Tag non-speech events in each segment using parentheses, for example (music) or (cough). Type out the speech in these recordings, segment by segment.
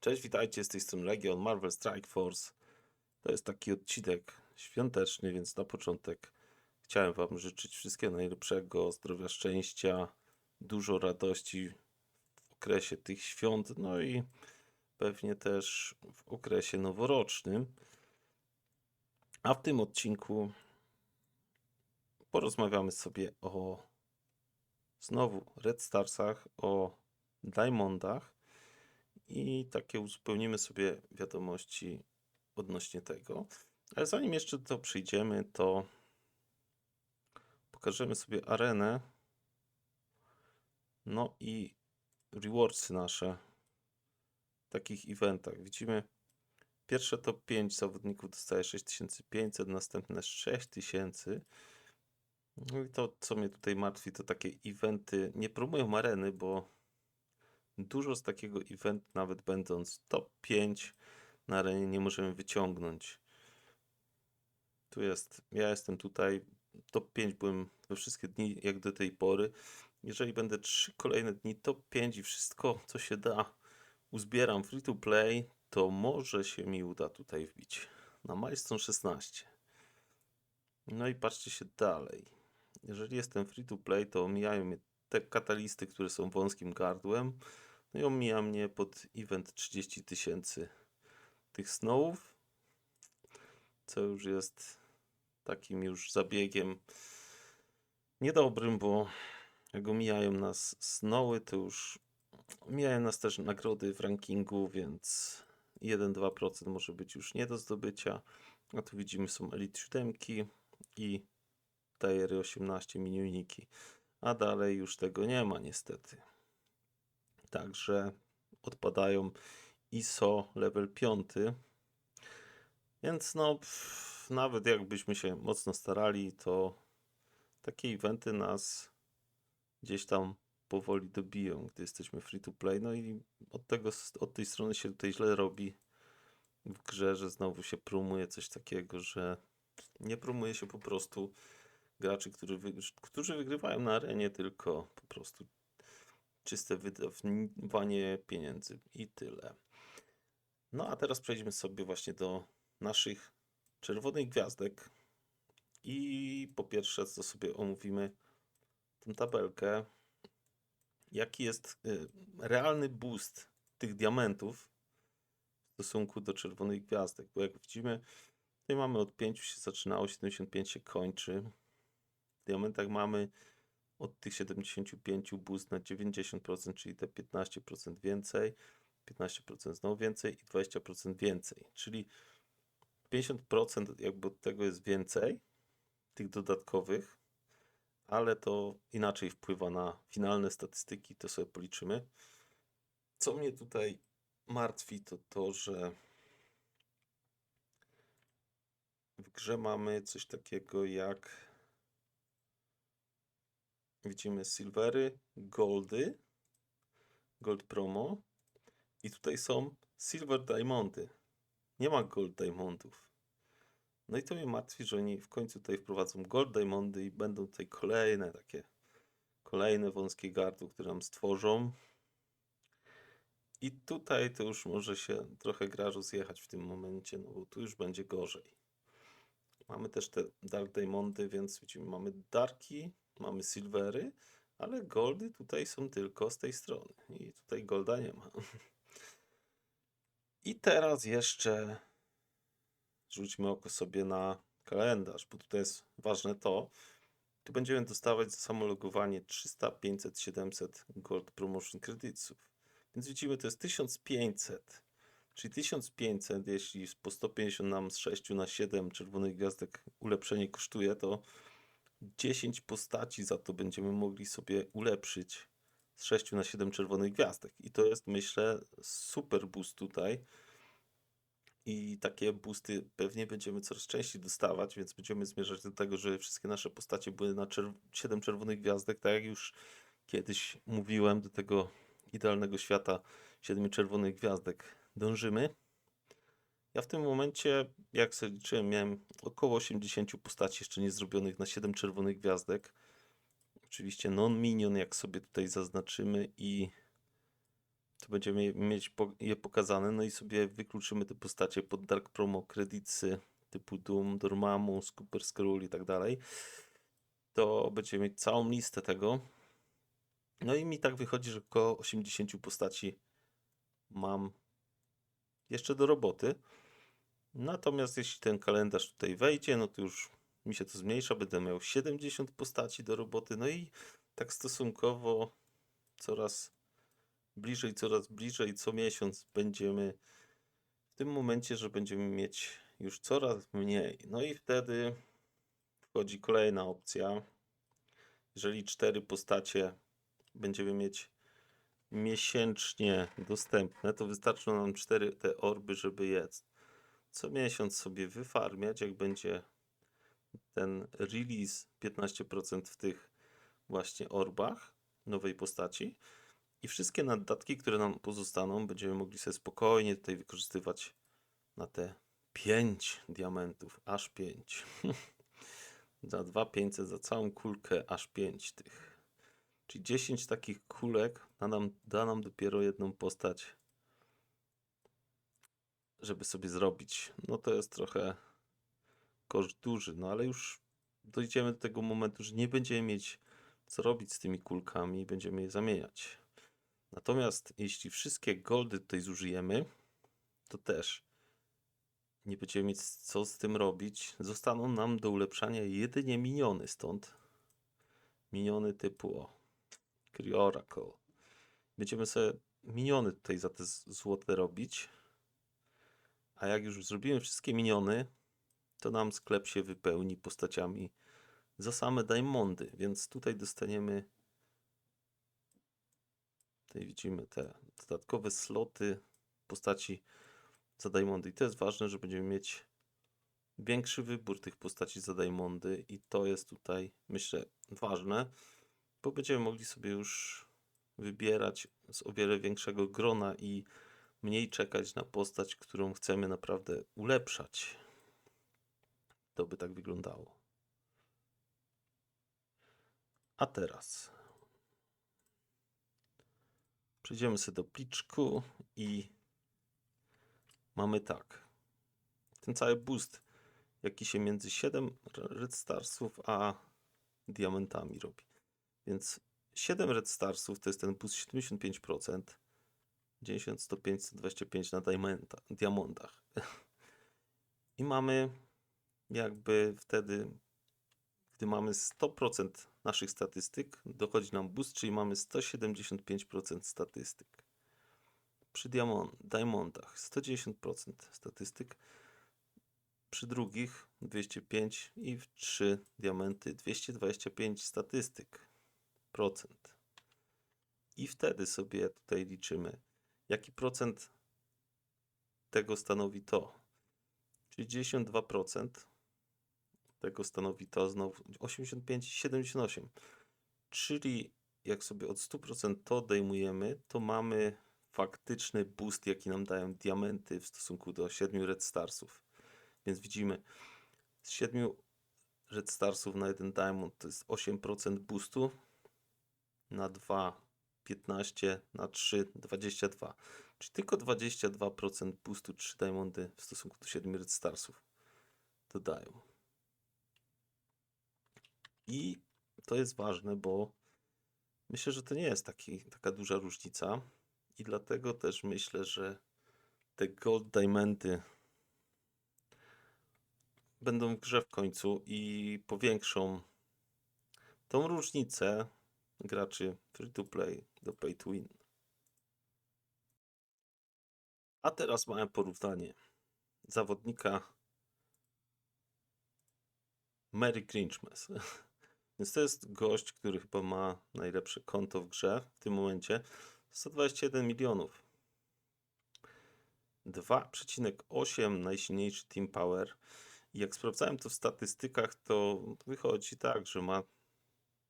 Cześć, witajcie, z tej strony Legion, Marvel Strike Force. To jest taki odcinek świąteczny, więc na początek chciałem Wam życzyć wszystkiego najlepszego, zdrowia, szczęścia, dużo radości w okresie tych świąt, no i pewnie też w okresie noworocznym. A w tym odcinku porozmawiamy sobie o znowu Red Starsach, o Diamondach i takie uzupełnimy sobie wiadomości odnośnie tego. Ale zanim jeszcze do tego przyjdziemy, to pokażemy sobie arenę. No i rewardsy nasze w takich eventach. Widzimy pierwsze top 5 zawodników dostaje 6500, następne 6000. No i to, co mnie tutaj martwi, to takie eventy nie promują areny, bo dużo z takiego eventu, nawet będąc top 5 na arenie, nie możemy wyciągnąć. Tu jest, ja jestem tutaj, top 5 byłem we wszystkie dni jak do tej pory. Jeżeli będę trzy kolejne dni top 5 i wszystko, co się da, uzbieram free to play, to może się mi uda tutaj wbić na milestone 16. No i patrzcie się dalej. Jeżeli jestem free to play, to omijają mnie te katalisty, które są wąskim gardłem. No i omija mnie pod event 30 tysięcy tych snowów, co już jest takim już zabiegiem niedobrym, bo jak omijają nas snowy, to już omijają nas też nagrody w rankingu, więc 1-2% może być już nie do zdobycia. A tu widzimy są Elite 7 i Tier 18 minioniki. A dalej już tego nie ma niestety. Także odpadają ISO level 5. Więc no, pff, nawet jakbyśmy się mocno starali, to takie eventy nas gdzieś tam powoli dobiją, gdy jesteśmy free to play. No i od, tego, od tej strony się tutaj źle robi w grze, że znowu się promuje coś takiego, że nie promuje się po prostu graczy, którzy, którzy wygrywają na arenie, tylko po prostu czyste wydawanie pieniędzy i tyle. No a teraz przejdźmy sobie właśnie do naszych czerwonych gwiazdek. I po pierwsze, co sobie omówimy tę tabelkę, jaki jest y, realny boost tych diamentów w stosunku do czerwonych gwiazdek. Bo jak widzimy, tutaj mamy od 5 się zaczynało, 75 się kończy. W diamentach mamy od tych 75 boost na 90%, czyli te 15% więcej, 15% znowu więcej i 20% więcej. Czyli 50% jakby od tego jest więcej, tych dodatkowych, ale to inaczej wpływa na finalne statystyki, to sobie policzymy. Co mnie tutaj martwi, to to, że w grze mamy coś takiego jak widzimy silvery, goldy, gold promo i tutaj są silver diamondy. Nie ma gold diamondów. No i to mnie martwi, że oni w końcu tutaj wprowadzą gold diamondy i będą tutaj kolejne takie kolejne wąskie gardło, które nam stworzą. I tutaj to już może się trochę gra rozjechać w tym momencie, no bo tu już będzie gorzej. Mamy też te dark diamondy, więc widzimy, mamy darki, mamy silvery, ale goldy tutaj są tylko z tej strony. I tutaj golda nie ma. I teraz jeszcze rzućmy oko sobie na kalendarz, bo tutaj jest ważne to. Tu będziemy dostawać za samo logowanie 300, 500, 700 Gold Promotion Creditsów. Więc widzimy, to jest 1500. Czyli 1500, jeśli po 150 nam z 6 na 7 czerwonych gwiazdek ulepszenie kosztuje, to 10 postaci za to będziemy mogli sobie ulepszyć z 6 na 7 czerwonych gwiazdek. I to jest, myślę, super boost tutaj. I takie boosty pewnie będziemy coraz częściej dostawać, więc będziemy zmierzać do tego, że wszystkie nasze postacie były na czer 7 czerwonych gwiazdek, tak jak już kiedyś mówiłem, do tego idealnego świata 7 czerwonych gwiazdek dążymy. Ja w tym momencie, jak sobie liczyłem, miałem około 80 postaci jeszcze nie zrobionych na 7 czerwonych gwiazdek. Oczywiście non-minion, jak sobie tutaj zaznaczymy i to będziemy mieć je pokazane, no i sobie wykluczymy te postacie pod Dark Promo, kredycy typu Doom, Dormammu, Skrull i tak dalej, to będziemy mieć całą listę tego. No i mi tak wychodzi, że około 80 postaci mam jeszcze do roboty. Natomiast jeśli ten kalendarz tutaj wejdzie, no to już mi się to zmniejsza, będę miał 70 postaci do roboty, no i tak stosunkowo coraz bliżej, coraz bliżej, co miesiąc będziemy w tym momencie, że będziemy mieć już coraz mniej. No i wtedy wchodzi kolejna opcja. Jeżeli cztery postacie będziemy mieć miesięcznie dostępne, to wystarczą nam cztery te orby, żeby je co miesiąc sobie wyfarmiać, jak będzie ten release 15% w tych właśnie orbach nowej postaci i wszystkie naddatki, które nam pozostaną, będziemy mogli sobie spokojnie tutaj wykorzystywać na te 5 diamentów, aż 5. (laughs) za 2500, za całą kulkę, aż 5 tych. Czyli 10 takich kulek da nam, da nam dopiero jedną postać, żeby sobie zrobić. No to jest trochę koszt duży, no ale już dojdziemy do tego momentu, że nie będziemy mieć co robić z tymi kulkami i będziemy je zamieniać. Natomiast jeśli wszystkie goldy tutaj zużyjemy, to też nie będziemy mieć co z tym robić. Zostaną nam do ulepszania jedynie miniony stąd. Miniony typu o, Cryoracle. Będziemy sobie miniony tutaj za te złote robić. A jak już zrobimy wszystkie miniony, to nam sklep się wypełni postaciami za same diamondy, więc tutaj dostaniemy tutaj widzimy te dodatkowe sloty postaci za diamondy. I to jest ważne, że będziemy mieć większy wybór tych postaci za diamondy. I to jest tutaj myślę ważne, bo będziemy mogli sobie już wybierać z o wiele większego grona i mniej czekać na postać, którą chcemy naprawdę ulepszać. To by tak wyglądało. A teraz przejdziemy sobie do pliczku i mamy tak. Ten cały boost, jaki się między 7 Red Starsów a diamentami robi. Więc 7 Red Starsów to jest ten boost 75%, 90, 105, 125 na diamenta, diamondach. I mamy jakby wtedy, gdy mamy 100% naszych statystyk, dochodzi nam boost, czyli mamy 175% statystyk. Przy diamond, diamondach 110% statystyk, przy drugich 205 i w 3 diamenty 225 statystyk procent. I wtedy sobie tutaj liczymy, jaki procent tego stanowi to. Czyli 92% tego stanowi to znowu 85 78. Czyli jak sobie od 100% to odejmujemy, to mamy faktyczny boost, jaki nam dają diamenty w stosunku do 7 Red Starsów. Więc widzimy, z 7 Red Starsów na 1 Diamond to jest 8% boostu, na 2 15, na 3 22. Czyli tylko 22% boostu 3 Diamondy w stosunku do 7 Red Starsów dodają. I to jest ważne, bo myślę, że to nie jest taki, taka duża różnica. I dlatego też myślę, że te Gold Diamondy będą w grze w końcu i powiększą tą różnicę graczy free to play do pay to win. A teraz mamy porównanie zawodnika Mary Grinchmas. (laughs) Więc to jest gość, który chyba ma najlepsze konto w grze w tym momencie. 121 milionów. 2,8 najsilniejszy Team Power. I jak sprawdzałem to w statystykach, to wychodzi tak, że ma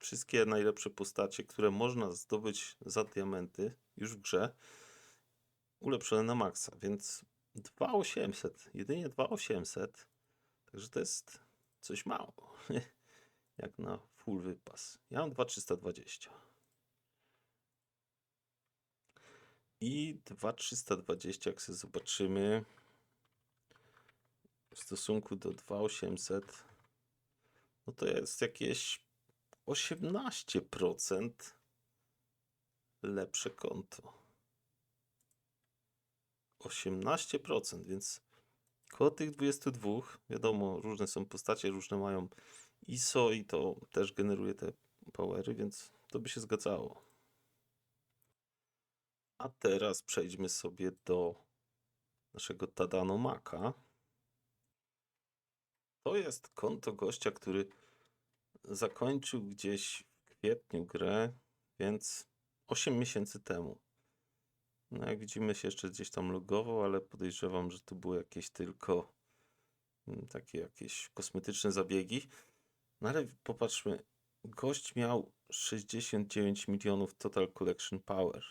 wszystkie najlepsze postacie, które można zdobyć za diamenty już w grze, ulepszone na maksa. Więc 2800, jedynie 2800. Także to jest coś mało. (laughs) Jak na full wypas. Ja mam 2320. I 2320, jak sobie zobaczymy, w stosunku do 2800, no to jest jakieś 18% lepsze konto. 18%, więc koło tych 22, wiadomo, różne są postacie, różne mają ISO i to też generuje te powery, więc to by się zgadzało. A teraz przejdźmy sobie do naszego Tadano Maka. To jest konto gościa, który zakończył gdzieś w kwietniu grę, więc 8 miesięcy temu. No jak widzimy się jeszcze gdzieś tam logował, ale podejrzewam, że to były jakieś tylko mm, takie jakieś kosmetyczne zabiegi. No ale popatrzmy, gość miał 69 milionów Total Collection Power.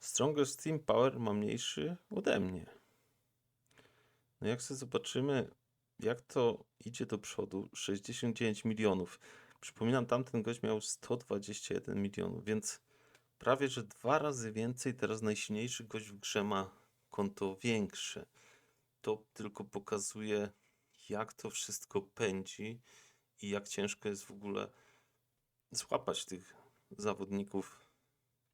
Strongest Team Power ma mniejszy ode mnie. No jak sobie zobaczymy, jak to idzie do przodu, 69 milionów. Przypominam, tamten gość miał 121 milionów, więc prawie że dwa razy więcej. Teraz najsilniejszy gość w grze ma konto większe. To tylko pokazuje, jak to wszystko pędzi i jak ciężko jest w ogóle złapać tych zawodników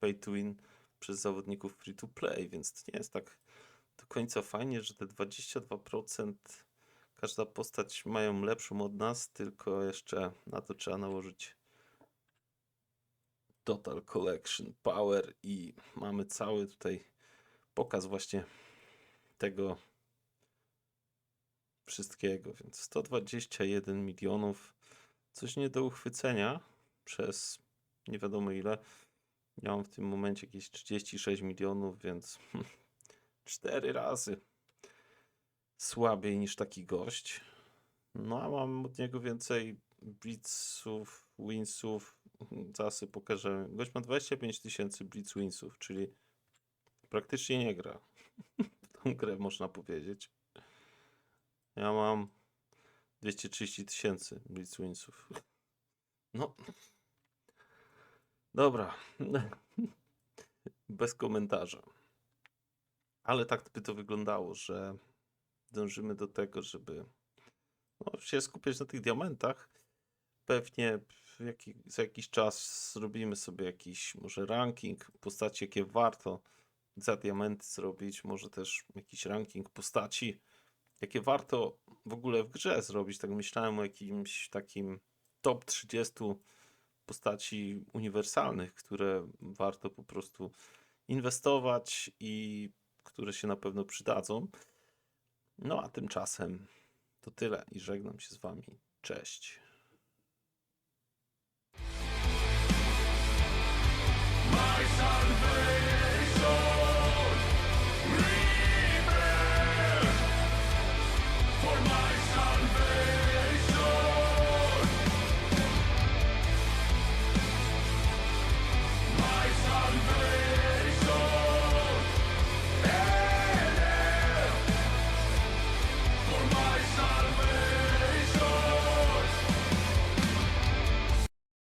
pay to win przez zawodników free to play, więc to nie jest tak do końca fajnie, że te 22% każda postać mają lepszą od nas, tylko jeszcze na to trzeba nałożyć Total Collection Power i mamy cały tutaj pokaz właśnie tego wszystkiego, więc 121 milionów, coś nie do uchwycenia przez nie wiadomo ile. Mam w tym momencie jakieś 36 milionów, więc (laughs) 4 razy słabiej niż taki gość. No a mam od niego więcej blitzów, winsów. Sobie pokażę. Gość ma 25 tysięcy blitz winsów, czyli praktycznie nie gra w tą grę, można powiedzieć. Ja mam 230 tysięcy blitz winsów. No. Dobra. (laughs) Bez komentarza. Ale tak by to wyglądało, że dążymy do tego, żeby no, się skupiać na tych diamentach. Pewnie za jakiś czas zrobimy sobie jakiś może ranking postaci, jakie warto za diamenty zrobić. Może też jakiś ranking postaci, jakie warto w ogóle w grze zrobić. Tak myślałem o jakimś takim top 30 postaci uniwersalnych, które warto po prostu inwestować i które się na pewno przydadzą. No a tymczasem to tyle i żegnam się z Wami. Cześć. My.